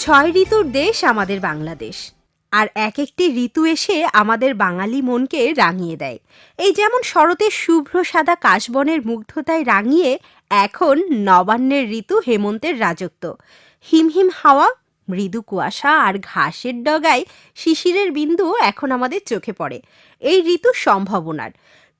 ছয় ঋতুর দেশ আমাদের বাংলাদেশ। আর এক একটি ঋতু এসে আমাদের বাঙালি মনকে রাঙিয়ে দেয়। এই যেমন শরতের শুভ্র সাদা কাশবনের মুগ্ধতায় রাঙিয়ে এখন নবান্নের ঋতু হেমন্তের রাজত্ব। হিমহিম হাওয়া, মৃদু কুয়াশা আর ঘাসের ডগায় শিশিরের বিন্দু এখন আমাদের চোখে পড়ে। এই ঋতু সম্ভাবনার।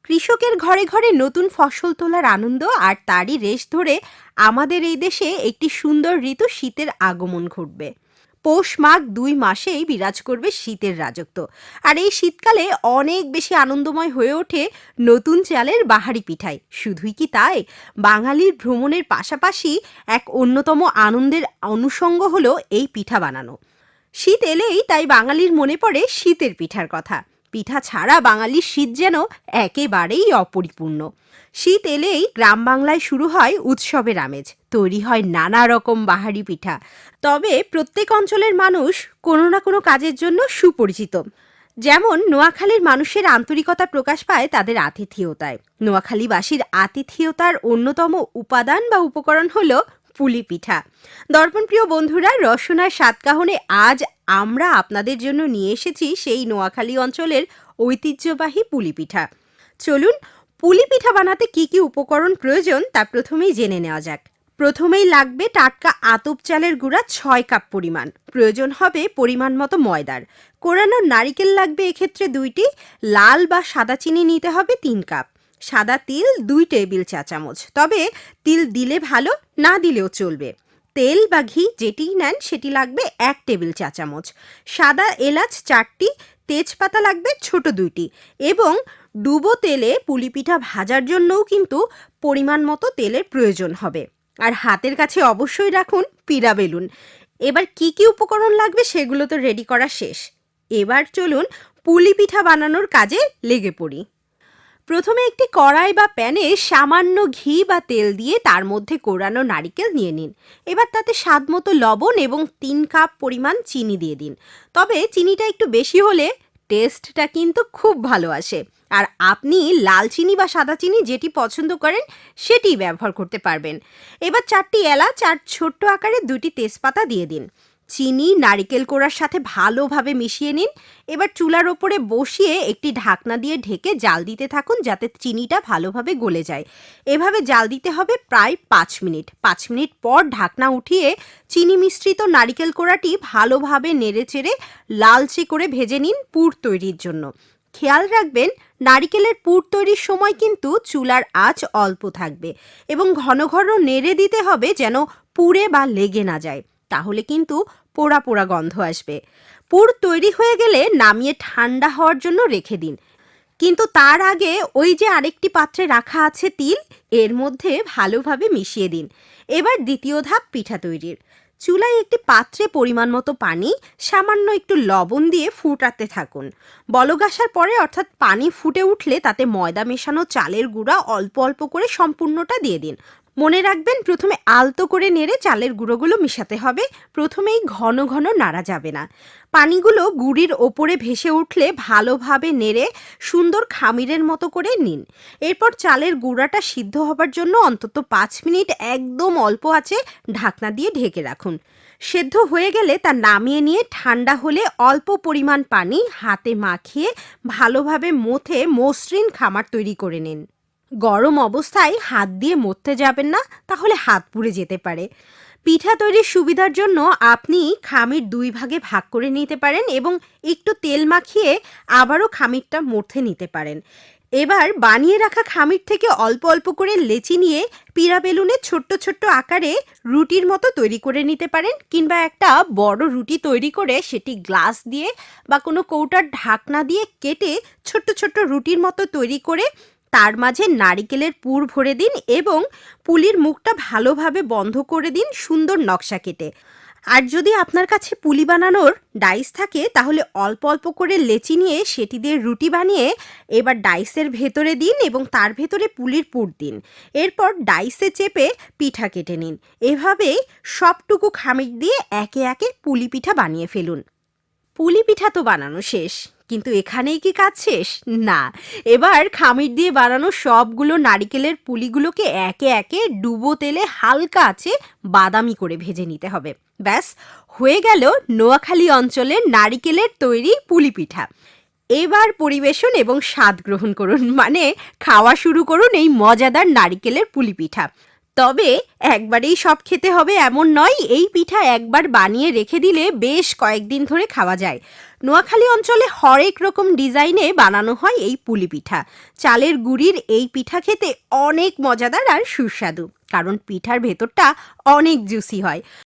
কৃষকের ঘরে ঘরে নতুন ফসল তোলার আনন্দ আর তারই রেশ ধরে আমাদের এই দেশে একটি সুন্দর ঋতু শীতের আগমন ঘটবে। পৌষ মাঘ দুই মাসেই বিরাজ করবে শীতের রাজত্ব। আর এই শীতকালে অনেক বেশি আনন্দময় হয়ে ওঠে নতুন চালের বাহারি পিঠাই। শুধুই কি তাই? বাঙালির ভ্রমণের পাশাপাশি এক অন্যতম আনন্দের অনুষঙ্গ হলো এই পিঠা বানানো। শীত এলেই তাই বাঙালির মনে পড়ে শীতের পিঠার কথা। পিঠা ছাড়া বাঙালির শীত যেন একেবারেই অপরিপূর্ণ। শীত এলেই গ্রাম বাংলায় শুরু হয় উৎসবের আমেজ, তৈরি হয় নানা রকম বাহারি পিঠা। তবে প্রত্যেক অঞ্চলের মানুষ কোনো না কোনো কাজের জন্য সুপরিচিত। যেমন নোয়াখালীর মানুষের আন্তরিকতা প্রকাশ পায় তাদের আতিথেয়তায়। নোয়াখালীবাসীর আতিথেয়তার অন্যতম উপাদান বা উপকরণ হলো পুলি পিঠা দর্পণপ্রিয় বন্ধুরা, রসনার সাতকাহনে আজ আমরা আপনাদের জন্য নিয়ে এসেছি সেই নোয়াখালী অঞ্চলের ঐতিহ্যবাহী পুলি পিঠা চলুন পুলি পিঠা বানাতে কি কি উপকরণ প্রয়োজন তা প্রথমেই জেনে নেওয়া যাক। প্রথমেই লাগবে টাটকা আতপ চালের গুঁড়া ছয় কাপ পরিমাণ। প্রয়োজন হবে পরিমাণ মতো ময়দার। কোরানো নারিকেল লাগবে এক্ষেত্রে দুইটি, লাল বা সাদা চিনি নিতে হবে তিন কাপ। সাদা তিল, দুই টেবিল চা চামচ। তবে তিল দিলে ভালো, না দিলেও চলবে। তেল বা ঘি যেটিই নেন, সেটি লাগবে এক টেবিল চা চামচ। সাদা এলাচ চারটি, তেজপাতা লাগবে ছোট দুইটি। এবং ডুবো তেলে পুলি পিঠা ভাজার জন্যও কিন্তু পরিমাণ মতো তেলের প্রয়োজন হবে। আর হাতের কাছে অবশ্যই রাখুন পিড়া বেলুন। এবার কি কি উপকরণ লাগবে সেগুলো তো রেডি করা শেষ। এবার চলুন পুলি পিঠা বানানোর কাজে লেগে পড়ি। প্রথমে একটি কড়াই বা প্যানে সামান্য ঘি বা তেল দিয়ে তার মধ্যে কোরানো নারিকেল নিয়ে নিন। এবার তাতে স্বাদ মতো লবণ এবং তিন কাপ পরিমাণ চিনি দিয়ে দিন। তবে চিনিটা একটু বেশি হলে টেস্টটা কিন্তু খুব ভালো আসে। আর আপনি লাল চিনি বা সাদা চিনি যেটি পছন্দ করেন সেটি ব্যবহার করতে পারবেন। এবার চারটি এলাচ আর ছোট্ট আকারে দুটি তেজপাতা দিয়ে দিন। চিনি, নারিকেল কোড়ার সাথে ভালোভাবে মিশিয়ে নিন। এবার চুলার ওপরে বসিয়ে একটি ঢাকনা দিয়ে ঢেকে জাল দিতে থাকুন যাতে চিনিটা ভালোভাবে গলে যায়। এভাবে জাল দিতে হবে প্রায় পাঁচ মিনিট। পাঁচ মিনিট পর ঢাকনা উঠিয়ে চিনি মিশ্রিত নারিকেল কোড়াটি ভালোভাবে নেড়েচেড়ে লালচে করে ভেজে নিন পুর তৈরির জন্য। খেয়াল রাখবেন, নারিকেলের পুর তৈরির সময় কিন্তু চুলার আঁচ অল্প থাকবে এবং ঘন ঘন নেড়ে দিতে হবে যেন পুড়ে বা লেগে না যায়। তাহলে কিন্তু পোড়া পোড়া গন্ধ আসবে। পুর তৈরি হয়ে গেলে নামিয়ে ঠান্ডা হওয়ার জন্য রেখে দিন। কিন্তু তার আগে ওই যে আরেকটি পাত্রে রাখা আছে তিল, এর মধ্যে ভালোভাবে মিশিয়ে দিন। এবার দ্বিতীয় ধাপ পিঠা তৈরির। চুলায় একটি পাত্রে পরিমাণ মতো পানি, সামান্য একটু লবণ দিয়ে ফুটাতে থাকুন। বলক আসার পরে অর্থাৎ পানি ফুটে উঠলে তাতে ময়দা মেশানো চালের গুঁড়া অল্প অল্প করে সম্পূর্ণটা দিয়ে দিন। মনে রাখবেন, প্রথমে আলতো করে নেড়ে চালের গুঁড়োগুলো মিশাতে হবে। প্রথমেই ঘন ঘন নাড়া যাবে না। পানিগুলো গুড়ির ওপরে ভেসে উঠলে ভালোভাবে নেড়ে সুন্দর খামিরের মতো করে নিন। এরপর চালের গুঁড়াটা সিদ্ধ হবার জন্য অন্তত পাঁচ মিনিট একদম অল্প আছে ঢাকনা দিয়ে ঢেকে রাখুন। সেদ্ধ হয়ে গেলে তা নামিয়ে নিয়ে ঠান্ডা হলে অল্প পরিমাণ পানি হাতে মাখিয়ে ভালোভাবে মথে মসৃণ খামার তৈরি করে নিন। গরম অবস্থায় হাত দিয়ে মরতে যাবেন না, তাহলে হাত পুড়ে যেতে পারে। পিঠা তৈরির সুবিধার জন্য আপনি খামির দুই ভাগে ভাগ করে নিতে পারেন এবং একটু তেল মাখিয়ে আবারও খামিরটা মর্থে নিতে পারেন। এবার বানিয়ে রাখা খামির থেকে অল্প অল্প করে লেচি নিয়ে পিড়া বেলুনে ছোট্ট ছোট্ট আকারে রুটির মতো তৈরি করে নিতে পারেন কিংবা একটা বড় রুটি তৈরি করে সেটি গ্লাস দিয়ে বা কোনো কৌটার ঢাকনা দিয়ে কেটে ছোট্ট ছোট্ট রুটির মতো তৈরি করে তার মাঝে নারিকেলের পুর ভরে দিন এবং পুলির মুখটা ভালোভাবে বন্ধ করে দিন সুন্দর নকশা কেটে। আর যদি আপনার কাছে পুলি বানানোর ডাইস থাকে, তাহলে অল্প অল্প করে লেচি নিয়ে সেটি দিয়ে রুটি বানিয়ে এবার ডাইসের ভেতরে দিন এবং তার ভেতরে পুলির পুর দিন। এরপর ডাইসে চেপে পিঠা কেটে নিন। এভাবে সবটুকু খামির দিয়ে একে একে পুলি পিঠা বানিয়ে ফেলুন। পুলি পিঠা তো বানানো শেষ। কিন্তু এখানেই কি কাজ শেষ? না। এবার খামির দিয়ে বানানো সবগুলো নারিকেলের পুলিগুলোকে একে একে ডুবো তেলে হালকা আছে বাদামি করে ভেজে নিতে হবে। ব্যাস, হয়ে গেল নোয়াখালী অঞ্চলের নারিকেলের তৈরি পুলি পিঠা এবার পরিবেশন এবং স্বাদ গ্রহণ করুন। মানে খাওয়া শুরু করুন এই মজাদার নারিকেলের পুলি পিঠা তবে একবারেই সব খেতে হবে এমন নয়, এই পিঠা একবার বানিয়ে রেখে দিলে বেশ কয়েকদিন ধরে খাওয়া যায়। নোয়াখালী অঞ্চলে হরেক রকম ডিজাইনে বানানো হয় এই পুলি পিঠা। চালের গুড়ির এই পিঠা খেতে অনেক মজাদার আর সুস্বাদু, কারণ পিঠার ভেতরটা অনেক জুসি হয়।